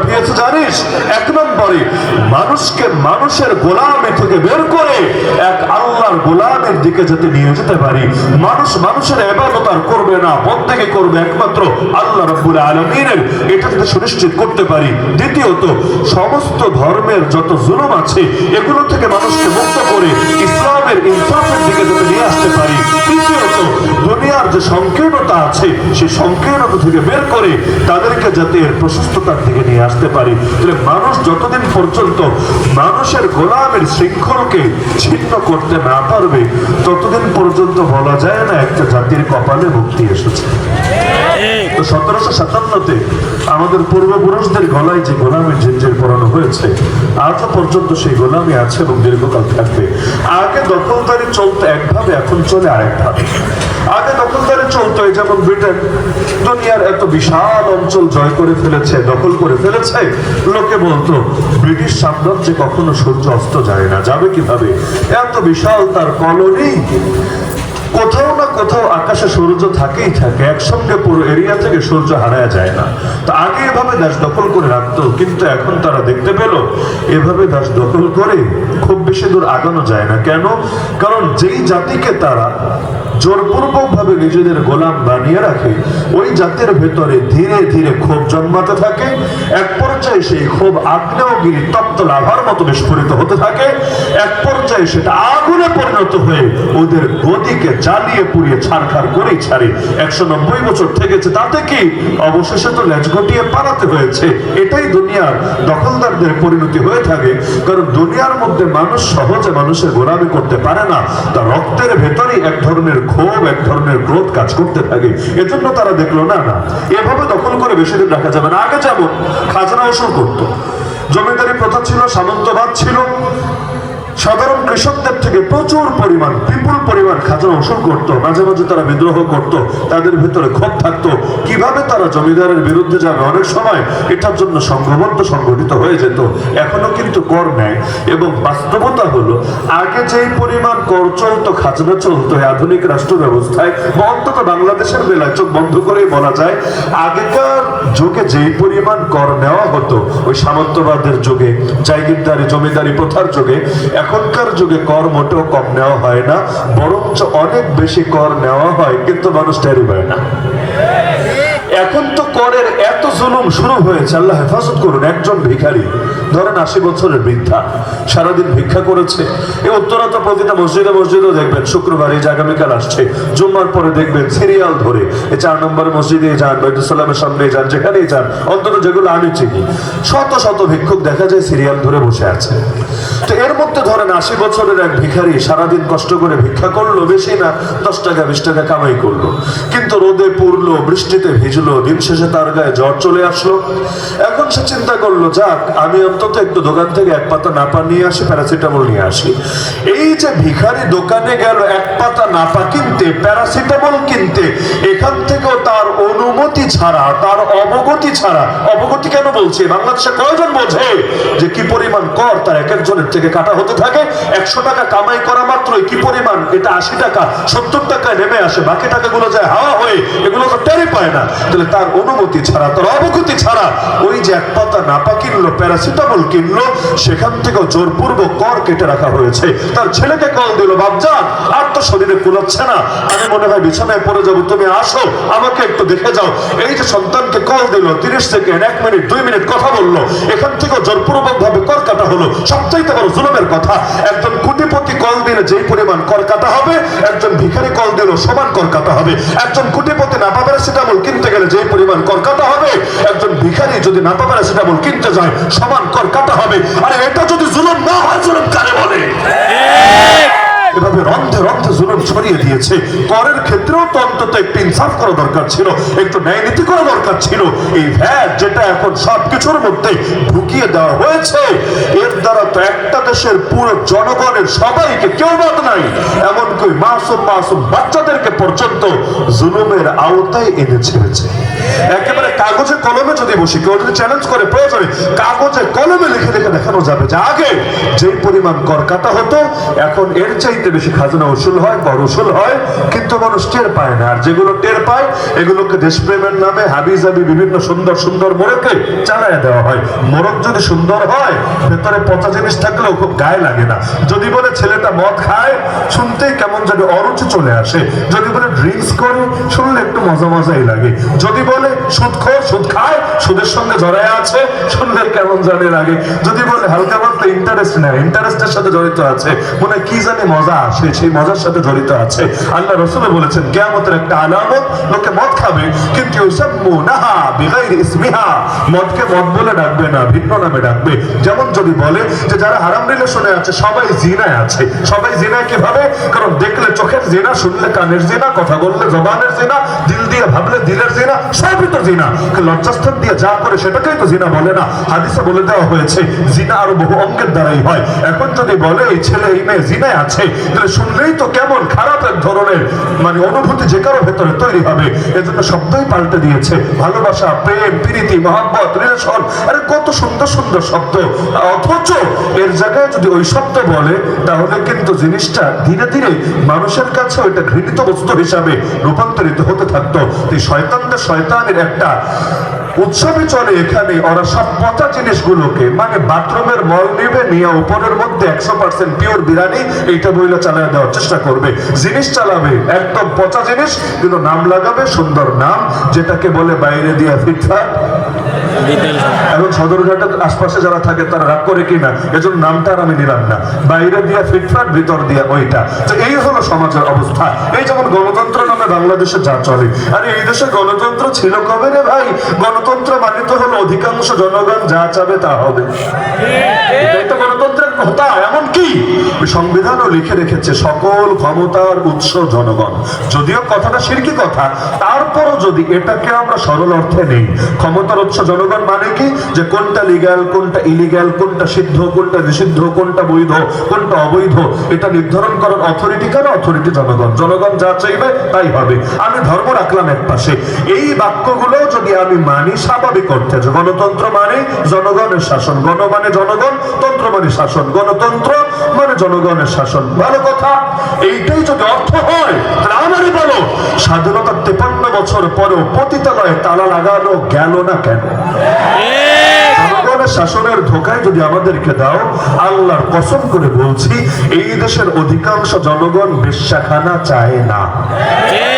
পাঠিয়েছে জানিস? এক নম্বরে মানুষকে মানুষের থেকে বের করে এক আল্লাহর গোলামের দিকে যাতে নিয়ে যেতে পারি। মানুষ মানুষের করবে না করবে একমাত্র আল্লাহ রব্বুল আলমিনের। এটা যাতে সুনিশ্চিত করতে পারি। দ্বিতীয়ত, সমস্ত ধর্মের যত জুলুম আছে, এগুলো থেকে মানুষকে মুক্ত করে ইসলামের ইনসাফের দিকে যাতে নিয়ে আসতে পারি। তৃতীয়ত, দুনিয়ার যে সংকীর্ণতা আছে সেই সংকীর্ণতা থেকে বের করে তাদেরকে যাতে এর প্রশস্ততার দিকে নিয়ে আসতে পারি। তাহলে মানুষ যতদিন পর্যন্ত মানুষের গোলামের শৃঙ্খলকে ছিন্ন করতে না পারবে, ততদিন পর্যন্ত বলা যায় না একটা জাতির কপালে মুক্তি এসেছে। তো সতেরোশো সাতান্নতে আমাদের পূর্বপুরুষদের গলায় যে গোলামের পড়ানো হয়েছে, আজও পর্যন্ত সেই গোলামি আছে এবং দীর্ঘকাল থাকবে। আগে দখলদারি চলতো একভাবে, এখন চলে আরেকভাবে। আগে দখলদারি চলতো যেমন ব্রিটেন দুনিয়ার এত বিশাল অঞ্চল জয় করে ফেলেছে, দখল করে ফেলেছে লোকে বলতো, ব্রিটিশ সাম্রাজ্যে কখনো সূর্য অস্ত যায় না, যাবে কীভাবে? এত বিশাল তার কলোনি, কোথাও কোথাও আকাশে সূর্য থাকেই থাকে, একসঙ্গে পুরো এরিয়া থেকে সূর্য হারায় যায় না। তো আগে এভাবে দেশ দখল করে রাখতো, কিন্তু এখন তারা দেখতে পেল, এভাবে দেশ দখল করে খুব বেশি দূর আগানো যায় না। কেন? কারণ যেই জাতিকে তারা জোরপূর্বক ভাবে নিজেদের গোলাম বানিয়ে রাখে, ওই জাতির ভেতরে ধীরে ধীরে ক্ষোভ জন্মাতে থাকে, এক পর্যায়ে সেই ক্ষোভ আগ্নেয়গিরি তপ্ত লাভার মতো বিস্ফোরিত হতে থাকে, এক পর্যায়ে সেটা আগুনে পরিণত হয়ে ওদের গদিকে জ্বালিয়ে পুড়িয়ে ছাড়খাড় করেই ছাড়ে। একশো নব্বই বছর থেকেছে তাতে কি? অবশেষে তো লেজ গটিয়ে পালাতে হয়েছে। এটাই দুনিয়ার দখলদারদের পরিণতি হয়ে থাকে, কারণ দুনিয়ার মধ্যে মানুষ সহজে মানুষের গোলামি করতে পারে না। তা রক্তের ভেতরেই এক ধরনের ক্ষোভ, এক ধরনের ক্রোধ কাজ করতে থাকে। এজন্য তারা দেখল, না না, এভাবে দখল করে বেশি দিন রাখা যাবে না। আগে যেমন খাজনা উসুল করতো, জমিদারি প্রথা ছিল, সামন্তবাদ ছিল, সাধারণ কৃষকদের থেকে প্রচুর পরিমাণ, বিপুল পরিমাণ খাজনা উসুল করতো, মাঝে মাঝে তারা বিদ্রোহ করত, তাদের ভিতরে ক্ষোভ থাকতো। কীভাবে তারা জমিদারের বিরুদ্ধে যাবে? অনেক সময় এটার জন্য সংঘবদ্ধ, সংগঠিত হয়ে যেত। এখনও কিন্তু কর নেয়। এবং বাস্তবতা হলো, আগে যেই পরিমাণ কর চলতো, খাজনা চলতো আধুনিক রাষ্ট্র ব্যবস্থায়, বা অন্তত বাংলাদেশের বেলায় চোখ বন্ধ করেই বলা যায়, আগেকার যুগে যেই পরিমাণ কর নেওয়া হতো, ওই সামন্তবাদের যুগে, জায়গিরদারি, জমিদারি প্রথার যুগে, এখনকার যুগে কর মোটেও কম নেওয়া হয় না, বরঞ্চ অনেক বেশি কর নেওয়া হয়, কিন্তু মানুষ টেরি পায় না। এখন জুলুম শুরু হয়েছে, আল্লাহ হেফাজত করুন, একজন ভিখারি, ধরেন আশি বছরের বৃদ্ধা, সারাদিন ভিক্ষা করেছে। এই উত্তরাতে প্রতিটা মসজিদে মসজিদেও দেখবেন, শুক্রবার এই যে আগামীকাল আসছে, জুম্মার পরে দেখবেন সিরিয়াল ধরে, এই চার নম্বর মসজিদে যান বাইতুসালামের সামনে যান, যেখানেই যান, অন্তত যেগুলো আমি চিনি শত শত ভিক্ষুক দেখা যায় সিরিয়াল ধরে বসে আছে। তো এর মধ্যে ধরেন আশি বছরের এক ভিখারি সারাদিন কষ্ট করে ভিক্ষা করল, বেশি না, দশ টাকা, বিশ টাকা কামাই করল। কিন্তু রোদে পুড়লো বৃষ্টিতে ভিজলো, দিন শেষে তার গায়ে জ্বর চলে আসলো। এখন সে চিন্তা করল, যাক, আমি অন্তত একটু দোকান থেকে এক পাতা নাপা নিয়ে আসি, প্যারাসিটামল নিয়ে আসি। এই যে ভিখারি দোকানে গেল, এক পাতা নাপা কিনতে, প্যারাসিটামল কিনতে, এখান থেকেও তার অনুমতি ছাড়া, তার অবগতি ছাড়া, অবগতি কেন বলছে? বাংলাদেশে কয়জন বোঝে যে কি পরিমাণ কর তার এক একজনের থেকে কাটা হতে থাকে? একশো টাকা কামাই করা মাত্রই কি পরিমাণ? এটা আশি টাকা, সত্তর টাকায় নেমে আসে, বাকি টাকাগুলো যায় হাওয়া হয়ে, এগুলো তো টেরি পায় না। তাহলে তার অনুমতি ছাড়া, তার অবগতি ছাড়া ওই যে এক পাতা নাপা কিনলো, প্যারাসিটামল কিনলো, সেখান থেকেও জোরপূর্বক কর কেটে রাখা হয়েছে। তার ছেলেকে কল দিল, বাপজান, আর তো শরীরে কুলাচ্ছে না। আমি মনে হয় বিছানায় পড়ে যাব, তুমি আসো, আমাকে একটু দেখে যাও। এই যে সন্তানকে কল দিল, তিরিশ সেকেন্ড, এক মিনিট, দুই মিনিট কথা বলল। এখান থেকেও জোরপূর্বক ভাবে কর কাটা হলো। সবচাইতে বড় জুলুমের কথা, একজন কোটিপতি কল দিলে যেই পরিমাণ কর কাটা হবে, একজন ভিখারি কল দিল, সমান কর কাটা হবে। একজন কোটিপতি নাপা প্যারাসিটামল কিনতে গেলে যেই পরিমাণ কর কাটা হবে একজন ভিখারি যদি নাপা প্যারাসিটামল কিনতে যায়, সমান কর কাটা হবে। আরে এটা যদি জুলুম না হয়, জুলুম কারে বলে? এভাবে রন্ধে রন্ধে জুলুম ছড়িয়ে দিয়েছে। করের ক্ষেত্রেও তো অন্তত একটু ইনসাফ করা দরকার ছিল, একটু ন্যায় নীতি করা দরকার ছিল। এই ভ্যাট যেটা এখন সবকিছুর মধ্যে ঢুকিয়ে দেওয়া হয়েছে, এর দ্বারা তো একটা দেশের পুরো জনগণের সবাইকে কেউ বাদ নাই। এমনকি মাসুম মাসুম বাচ্চাদেরকে পর্যন্ত জুলুমের আওতায় এনে ছেড়েছে। একেবারে কাগজে কলমে যদি বসি, কেউ যদি চ্যালেঞ্জ করে, প্রয়োজনে কাগজে কলমে লিখে লিখে দেখানো যাবে যে আগে যেই পরিমাণ কর কাটা হতো, এখন এর চাইতে বেশি খাজনা উসুল হয় কর উসুল হয়, কিন্তু মানুষ টের পায় না। আর যেগুলো টের পায়, এগুলোকে দেশপ্রেমের নামে হাবি বিভিন্ন সুন্দর সুন্দর মোড়কে চালায় দেওয়া হয়। মোড়ক যদি সুন্দর হয়, ভেতরে পচা জিনিস থাকলেও খুব গায়ে লাগে না। যদি বলে ছেলেটা মদ খায়, শুনতেই কেমন যেন অরুচি চলে আসে। যদি বলে ড্রিঙ্কস করে, শুনলে একটু মজা মজাই লাগে। যদি বলে, সুদ খোর সুদ খায়, সুদের সঙ্গে জড়ায় আছে শুনলে কেমন জানে লাগে। যদি বলে, হালকা পাতলা ইন্টারেস্ট নেয় ইন্টারেস্টের সাথে জড়িত আছে। মনে কি জানি মজা আসে, সেই মজার সাথে জড়িত আছে। আল্লাহ রসুল বলেছেন, কেয়ামতের একটা আলামত, লোকে মদ খাবে, কিন্তু ইউসাম্মু নাহা বিগাইরি ইসমিহা। মদকে মদ বলে ডাকবে না, ভিন্ন নামে ডাকবে। যেমন যদি বলে যে, যারা হারাম রিলেশনে আছে, সবাই জিনায় আছে। সবাই জিনায় কীভাবে? কারণ দেখলে চোখের জিনা, শুনলে কানের জিনা, কথা বললে জবানের জিনা, দিল দিয়ে ভাবলে দিলের জিনা সবই তো জিনা। লজ্জাস্থান দিয়ে যা করে সেটাকেই তো জিনা বলে না। হাদিসে বলে দেওয়া হয়েছে, জিনা আরও বহু দ্বারাই হয়। এখন যদি বলে, এই ছেলে এই মেয়ে জিনায় আছে, তাহলে শুনলেই তো কেমন ধরনের মানে অনুভূতি যে কারও ভেতরে তৈরি হবে। এজন্য শব্দই পাল্টে দিয়েছে। ভালোবাসা, প্রেম, প্রীতি, মহাব্বত, রিলেশন, আরে কত সুন্দর সুন্দর শব্দ। অথচ এর জায়গায় যদি ওই শব্দ বলে, তাহলে কিন্তু জিনিসটা ধীরে ধীরে মানুষের কাছে ওইটা ঘৃণিত বস্তু হিসাবে রূপান্তরিত হতে থাকতো। শয়তানদের শয়তানের একটা উৎসবে চলে এখানে ওরা সব পচা জিনিসগুলোকে মানে বাথরুমের মল নেবে, নিয়ে উপরের মধ্যে একশো পার্সেন্ট পিওর বিরিয়ানি, এইটা বইলে চালিয়ে দেওয়ার চেষ্টা করবে। জিনিস চালাবে, একদম পচা জিনিস, কিন্তু নাম লাগাবে সুন্দর নাম, যেটাকে বলে বাইরে দিয়ে ফিটফাট এবং সদরঘাটের আশপাশে যারা থাকে, তারা রাগ করে কিনা, এজন্য নামটা আর আমি নিলাম না। বাইরে দিয়া ফিটফাট ভিতর দিয়া ওইটা। তো এই হলো সমাজের অবস্থা। এই যেমন গণতন্ত্র নামে বাংলাদেশে যা চলে। আর এই দেশে গণতন্ত্র ছিল কবে রে ভাই? গণতন্ত্র মানে তো হলো অধিকাংশ জনগণ যা চাবে তা হবে। গণতন্ত্রের এমন কি? সংবিধানও লিখে রেখেছে সকল ক্ষমতার উৎস জনগণ। যদিও কথাটা সিরকি কথা, তারপরও যদি এটাকে আমরা সরল অর্থে নেই, ক্ষমতার উৎস জনগণ মানে কি? যে কোনটা লিগ্যাল কোনটা ইলিগ্যাল কোনটা সিদ্ধ, কোনটা নিষিদ্ধ, কোনটা বৈধ, কোনটা অবৈধ, এটা নির্ধারণ করার অথরিটি কেন? অথরিটি জনগণ। জনগণ যা চাইবে, তাই হবে। আমি ধর্ম রাখলাম এক পাশে। এই বাক্যগুলো যদি আমি মানি স্বাভাবিক অর্থে। গণতন্ত্র মানে জনগণের শাসন। গণ মানে জনগণ, তন্ত্র মানে শাসন। গণতন্ত্র মানে জনগণের শাসন। ভালো কথা, এইটাই যদি অর্থ হয়, তাহলে বলো, স্বাধীনতার তেপান্ন বছর পরেও পতিতালয়ে তালা লাগানো গেল না কেন? শাসনের ধোকায় যদি আমাদেরকে দাও, আল্লাহর কসম করে বলছি, এই দেশের অধিকাংশ জনগণ বেশ্যাখানা চায় না।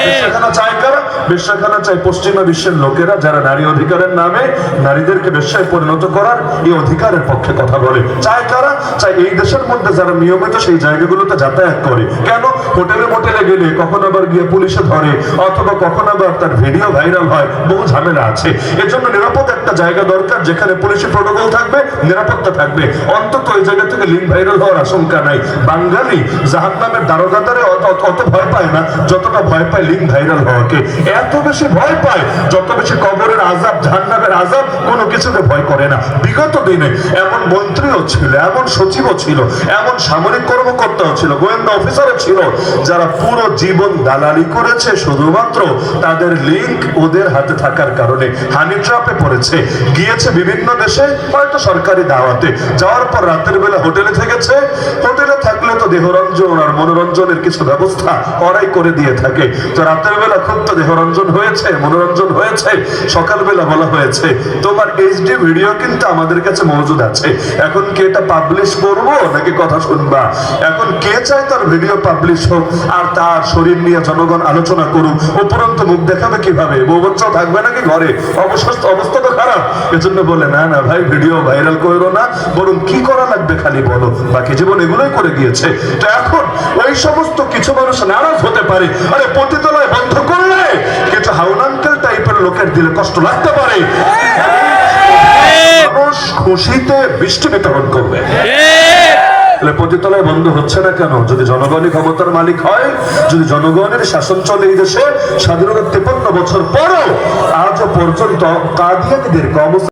বেশ্যাখানা চায় কারা? বেশ্যাখানা চায় পশ্চিমা বিশ্বের লোকেরা যারা নারী অধিকারের নামে নারীদেরকে বেশ্যায় পরিণত করার এই অধিকারের পক্ষে কথা বলে। চায় কারা? চায় এই দেশের মধ্যে যারা নিয়মিত সেই জায়গাগুলোতে যাতায়াত করে। কেন? হোটেলে মোটেলে গেলে কখন আবার গিয়ে পুলিশে ধরে, অথবা কখন আবার তার ভিডিও ভাইরাল হয়, বহু ঝামেলা আছে। এর জন্য নিরাপদ একটা জায়গা দরকার যেখানে পুলিশি প্রোটোকল থাকবে, নিরাপত্তা থাকবে। অন্তত ওই জায়গা থেকে লিঙ্ক ভাইরাল হওয়ার আশঙ্কা নাই। বাঙালি জাহান নামের দারোগাদারে অত ভয় পায় না, যতটা ভয় পায় লিঙ্ক ভাইরাল হওয়াকে। এত বেশি ভয় পায়, যত বেশি কবরের আজাব জাহান্নামের আজাব কোনো কিছুতে ভয় করে না। বিগত দিনে এমন মন্ত্রীও ছিল, এমন সচিবও ছিল, এমন সামরিক কর্মকর্তাও ছিল, গোয়েন্দা অফিসারও ছিল, যারা পুরো জীবন দালালি করেছে শুধুমাত্র তাদের লিঙ্ক ওদের হাতে থাকার কারণে। হানি ট্রাপে পড়েছে, গিয়েছে বিভিন্ন দেশে, হয়তো সরকারি দাওয়াতে। যাওয়ার পর রাতের বেলা হোটেলে থেকেছে, হোটেলে থাকলে তো দেহরঞ্জন আর মনোরঞ্জনের কিছু ব্যবস্থা ওরাই করে দিয়ে থাকে। তো রাতের বেলা খুব তো দেহরঞ্জন হয়েছে, মনোরঞ্জন হয়েছে, সকালবেলা বলা হয়েছে। তোমার এইচডি ভিডিও কিন্তু আমাদের কাছে মজুদ আছে। এখন কি এটা পাবলিশ করব নাকি কথা শুনবা? এখন কে চায় তার ভিডিও পাবলিশ হোক, আর তার শরীর নিয়ে জনগণ আলোচনা করুক, উপরন্ত মুখ দেখাবে কীভাবে? বউ বাচ্চাও থাকবে নাকি ঘরে? অবস্থা অবস্থা তো খারাপ। এজন্য বলে, না না ভাই ভিডিও ভাইরাল করো না, বরং কি করা লাগবে খালি বলো। বাকি জীবন এগুলোই করে গিয়েছে। তো এখন ওই সমস্ত কিছু মানুষ নারাজ হতে পারে। আরে পতিতলয় বন্ধ করলে কিছু হাউনাঙ্কেল টাইপের লোকের দিলে কষ্ট লাগতে পারে। মানুষ খুশিতে বৃষ্টি বিতরণ করবে। তাহলে পতিতলায় বন্ধ হচ্ছে না কেন? যদি জনগণই ক্ষমতার মালিক হয় যদি জনগণের শাসন চলে এই দেশে স্বাধীনতা তেপান্ন বছর পরও আজও পর্যন্ত কাদিয়ানিদেরকে অবস্থা